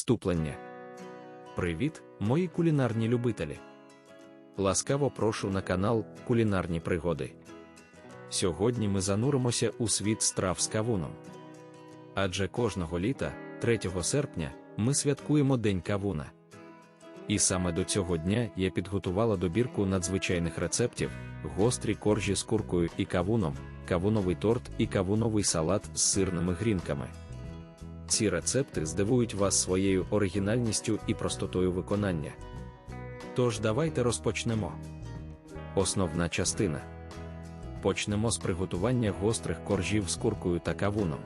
Вступлення. Привіт, мої кулінарні любителі. Ласкаво прошу на канал Кулінарні пригоди. Сьогодні ми зануримося у світ страв з кавуном. Адже кожного літа, 3 серпня, ми святкуємо День кавуна. І саме до цього дня я підготувала добірку надзвичайних рецептів: гострі коржі з куркою і кавуном, кавуновий торт і кавуновий салат з сирними грінками. Ці рецепти здивують вас своєю оригінальністю і простотою виконання. Тож давайте розпочнемо. Основна частина. Почнемо з приготування гострих коржів з куркою та кавуном.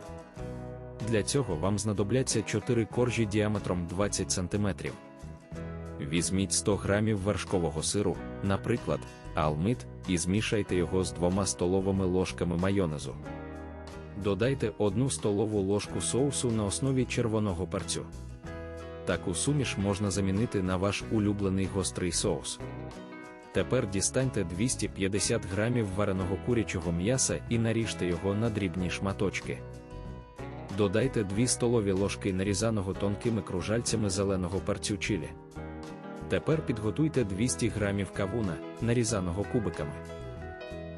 Для цього вам знадобляться 4 коржі діаметром 20 см. Візьміть 100 г вершкового сиру, наприклад, алмит, і змішайте його з 2 столовими ложками майонезу. Додайте 1 столову ложку соусу на основі червоного перцю. Таку суміш можна замінити на ваш улюблений гострий соус. Тепер дістаньте 250 грамів вареного курячого м'яса і наріжте його на дрібні шматочки. Додайте 2 столові ложки нарізаного тонкими кружальцями зеленого перцю чилі. Тепер підготуйте 200 грамів кавуна, нарізаного кубиками.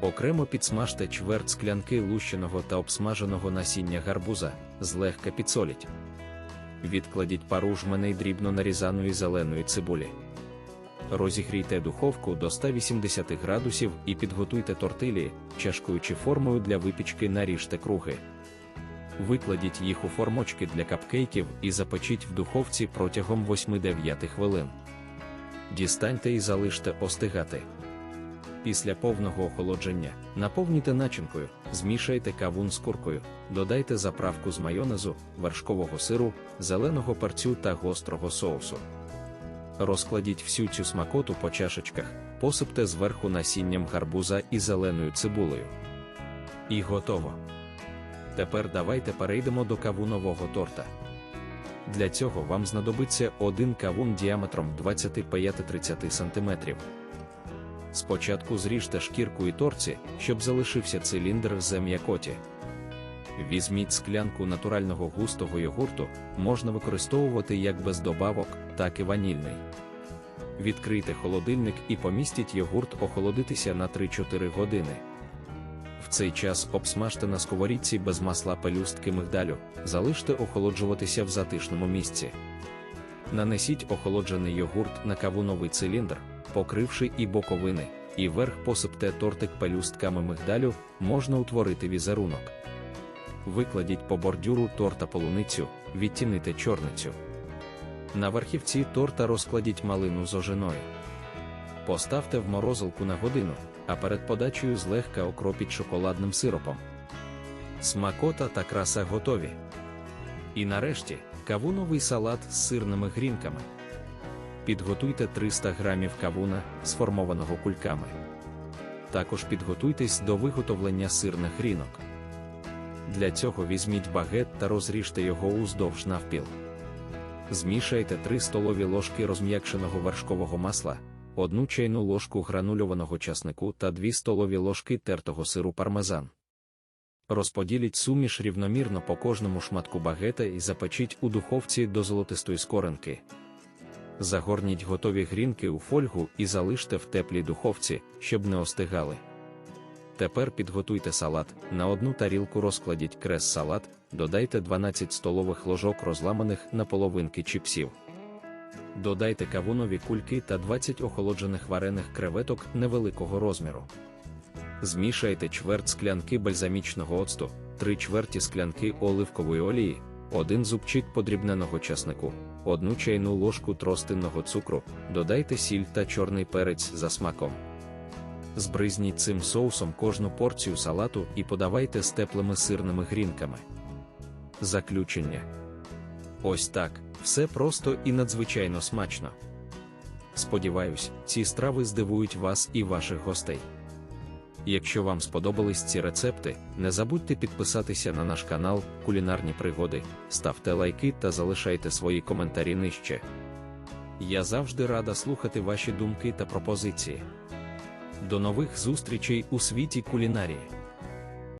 Окремо підсмажте чверть склянки лущеного та обсмаженого насіння гарбуза, злегка підсоліть. Відкладіть пару жменей дрібно нарізаної зеленої цибулі. Розігрійте духовку до 180 градусів і підготуйте тортилі, чашкою чи формою для випічки наріжте круги. Викладіть їх у формочки для капкейків і запечіть в духовці протягом 8-9 хвилин. Дістаньте і залиште остигати. Після повного охолодження наповніте начинкою, змішайте кавун з куркою, додайте заправку з майонезу, вершкового сиру, зеленого перцю та гострого соусу. Розкладіть всю цю смакоту по чашечках, посипте зверху насінням гарбуза і зеленою цибулею. І готово. Тепер давайте перейдемо до кавунового торта. Для цього вам знадобиться один кавун діаметром 25-30 см. Спочатку зріжте шкірку і торці, щоб залишився циліндр з м'якоті. Візьміть склянку натурального густого йогурту, можна використовувати як без добавок, так і ванільний. Відкрийте холодильник і помістіть йогурт охолодитися на 3-4 години. В цей час обсмажте на сковорідці без масла пелюстки мигдалю, залиште охолоджуватися в затишному місці. Нанесіть охолоджений йогурт на кавуновий циліндр, покривши і боковини, і верх посипте тортик пелюстками мигдалю, можна утворити візерунок. Викладіть по бордюру торта полуницю, відтінити чорницю. На верхівці торта розкладіть малину з ожиною. Поставте в морозилку на годину, а перед подачею злегка окропіть шоколадним сиропом. Смакота та краса готові. І нарешті кавуновий салат з сирними грінками. Підготуйте 300 грамів кавуна, сформованого кульками. Також підготуйтесь до виготовлення сирних грінок. Для цього візьміть багет та розріжте його уздовж навпіл. Змішайте 3 столові ложки розм'якшеного вершкового масла, 1 чайну ложку гранульованого часнику та 2 столові ложки тертого сиру пармезан. Розподіліть суміш рівномірно по кожному шматку багета і запечіть у духовці до золотистої скоринки. Загорніть готові грінки у фольгу і залиште в теплій духовці, щоб не остигали. Тепер підготуйте салат, на одну тарілку розкладіть крес-салат, додайте 12 столових ложок розламаних на половинки чіпсів. Додайте кавунові кульки та 20 охолоджених варених креветок невеликого розміру. Змішайте чверть склянки бальзамічного оцту, 3 чверті склянки оливкової олії, один зубчик подрібненого часнику, одну чайну ложку тростинного цукру, додайте сіль та чорний перець за смаком. Збризніть цим соусом кожну порцію салату і подавайте з теплими сирними грінками. Заключення. Ось так, все просто і надзвичайно смачно. Сподіваюсь, ці страви здивують вас і ваших гостей. Якщо вам сподобались ці рецепти, не забудьте підписатися на наш канал Кулінарні пригоди, ставте лайки та залишайте свої коментарі нижче. Я завжди рада слухати ваші думки та пропозиції. До нових зустрічей у світі кулінарії!